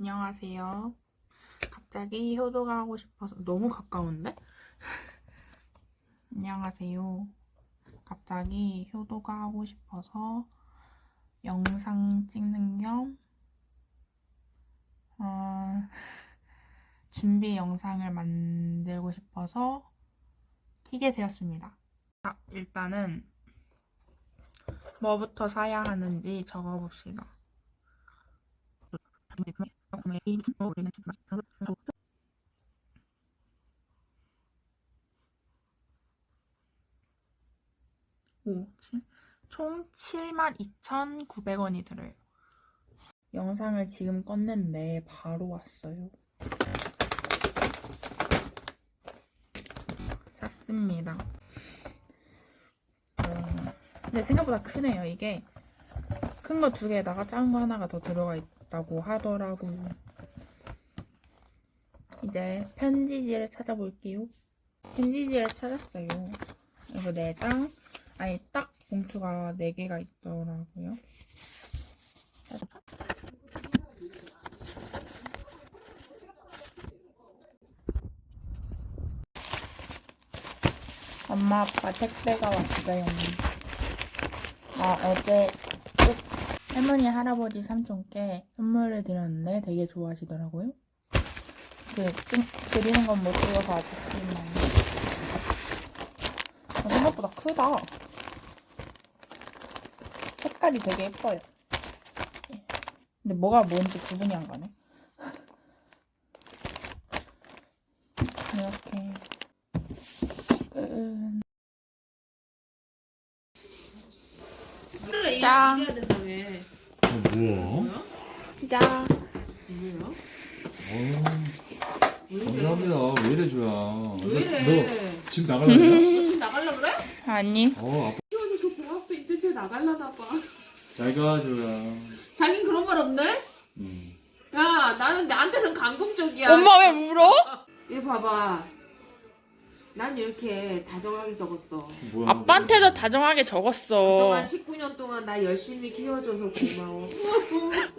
안녕하세요. 갑자기 효도가 하고 싶어서 너무 가까운데? 안녕하세요. 갑자기 효도가 하고 싶어서 영상 찍는 겸 어, 준비 영상을 만들고 싶어서 키게 되었습니다. 자, 일단은 뭐부터 사야 하는지 적어봅시다. 총 72,900원이 들어요. 영상을 지금 껐는데 바로 왔어요. 샀습니다. 어, 근데 생각보다 크네요, 이게. 큰 거 두 개에다가 작은 거 하나가 더 들어가 있 다고 하더라고요. 이제 편지지를 찾아볼게요. 편지지를 찾았어요. 이거 네 장, 아니 딱 봉투가 네 개가 있더라고요. 엄마 아빠 택배가 왔어요. 아 어제 꼭 할머니 할아버지 삼촌께 선물을 드렸는데 되게 좋아하시더라고요. 그 찍, 드리는 건못 찍어서 아쉽지만 어, 생각보다 크다. 색깔이 되게 예뻐요. 예. 근데 뭐가 뭔지 구분이 안 가네. 이렇게 짠. 어, 뭐야? 짠. 뭐예요? 어, 왜 감사합니다. 왜 이래 줘야? 왜 이래? 너집 나가려냐? 너 지금 나갈라 그래? 아니. 어, 아빠 키워줘서 고맙다. 이제 쟤 나갈라나 봐. 잘가 줘야. 자긴 그런 말 없네? 음. 야, 나는 나한테는 감동적이야. 엄마 왜 울어? 얘 봐봐. 난 이렇게 다정하게 적었어. 뭐야? 아빠한테도 다정하게 적었어. 그동안 19년 동안 나 열심히 키워줘서 고마워.